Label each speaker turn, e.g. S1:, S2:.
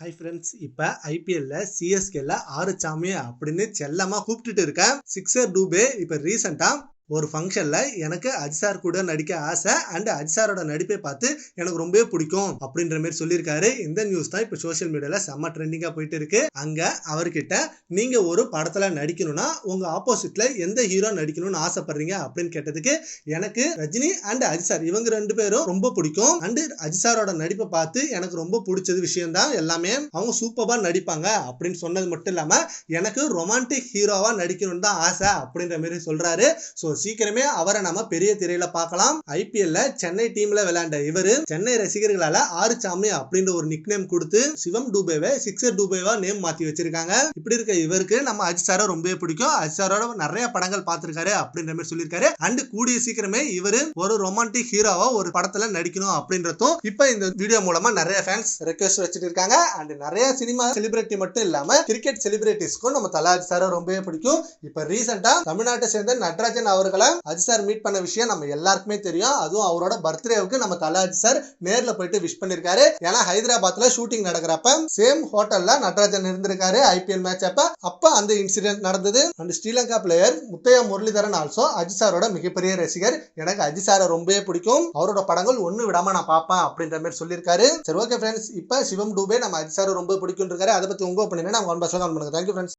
S1: Hi friends இப்போ ஐபிஎல்ல சிஎஸ்கேல ஆறு சாமி அப்படின்னு செல்லமா கூப்பிட்டுட்டு இருக்கேன். சிக்ஸர் டூபே இப்போ ரீசெண்டா ஒரு ஃபங்க்ஷனில் எனக்கு அஜிசார் கூட நடிக்க ஆசை அண்ட் அஜிசாரோட நடிப்பை பார்த்து எனக்கு ரொம்பவே பிடிக்கும் அப்படின்ற மாதிரி சொல்லியிருக்காரு. இந்த நியூஸ் தான் இப்போ சோஷியல் மீடியாவில் செம்ம ட்ரெண்டிங்காக போயிட்டு இருக்கு. அங்கே அவர்கிட்ட நீங்கள் ஒரு படத்தில் நடிக்கணும்னா உங்கள் ஆப்போசிட்ல எந்த ஹீரோ நடிக்கணும்னு ஆசைப்படுறீங்க அப்படின்னு கேட்டதுக்கு எனக்கு ரஜினி அண்ட் அஜிசார் இவங்க ரெண்டு பேரும் ரொம்ப பிடிக்கும். அண்டு அஜிசாரோட நடிப்பை பார்த்து எனக்கு ரொம்ப பிடிச்சது விஷயம் தான் எல்லாமே அவங்க சூப்பராக நடிப்பாங்க அப்படின்னு சொன்னது மட்டும் இல்லாமல் எனக்கு ரொமான்டிக் ஹீரோவாக நடிக்கணும்னு தான் ஆசை அப்படின்ற மாதிரி சொல்கிறாரு ஸோ சீக்கிரமே அவரை நம்ம பெரிய திரையில பார்க்கலாம். ஐபிஎல்ல சென்னை டீம்ல விளையாண்ட இவரு சென்னை ரசிகர்களால ஆறு சாமி அப்படின்ற ஒரு நிக் நேம் கொடுத்து சிவம் டூபேவை சிக்ஸர் டூபேவா நேம் மாத்தி வச்சிருக்காங்க. இப்படி இருக்க இவருக்கு நம்ம அஜித் சாரை ரொம்பவே பிடிக்கும். அஜித் சாரோட நிறைய படங்கள் பார்த்திருக்காரு அப்படின்ற மாதிரி சொல்லியிருக்காரு. அண்ட் கூடிய சீக்கிரமே இவரு ஒரு ரொமான்டிக் ஹீரோவா ஒரு படத்துல நடிக்கணும் அப்படின்றதும் இப்ப இந்த வீடியோ மூலமா நிறைய ஃபேன்ஸ் ரெக்வஸ்ட் வச்சுட்டு இருக்காங்க. அண்ட் நிறைய சினிமா செலிபிரிட்டி மட்டும் இல்லாம கிரிக்கெட் செலிபிரிட்டிஸ்க்கும் நம்ம தலாஜ் சார சாரை ரொம்பவே பிடிக்கும். இப்ப ரீசெண்டா தமிழ்நாட்டை சேர்ந்த நட்ராஜன் அவர்களை அஜித் சார் மீட் பண்ண விஷயம் நம்ம எல்லாருக்குமே தெரியும். அதுவும் அவரோட பர்த்டேவுக்கு நம்ம தலா சார் நேர்ல போயிட்டு விஷ் பண்ணிருக்காரு. ஏன்னா ஹைதராபாத்ல ஷூட்டிங் நடக்கிறப்ப சேம் ஹோட்டல்ல நட்ராஜன் இருந்திருக்காரு ஐபிஎல் மேட்ச் அப்ப. அப்ப அந்த இன்சிடென்ட் நடந்தது. And Sri Lanka player Muttiah Muralitharan also Ajith சாரோட மிகப்பெரிய ரசிகர். எனக்கு அஜித் சாரை ரொம்பவே பிடிக்கும். அவரோட படங்கள் ஒண்ணு விடாம நான் பார்ப்பேன் அப்படின்ற மாதிரி சொல்லியிருக்காரு. சரி ஓகே ஃப்ரெண்ட்ஸ் இப்ப சிவம் டூபே நம்ம அஜித் சார் ரொம்ப பிடிக்கும் இருக்காரு. அதை பத்தி உங்க ஒப்பீனியன் நம்ம ஒன் பஸ் பண்ணுங்க. Thank you friends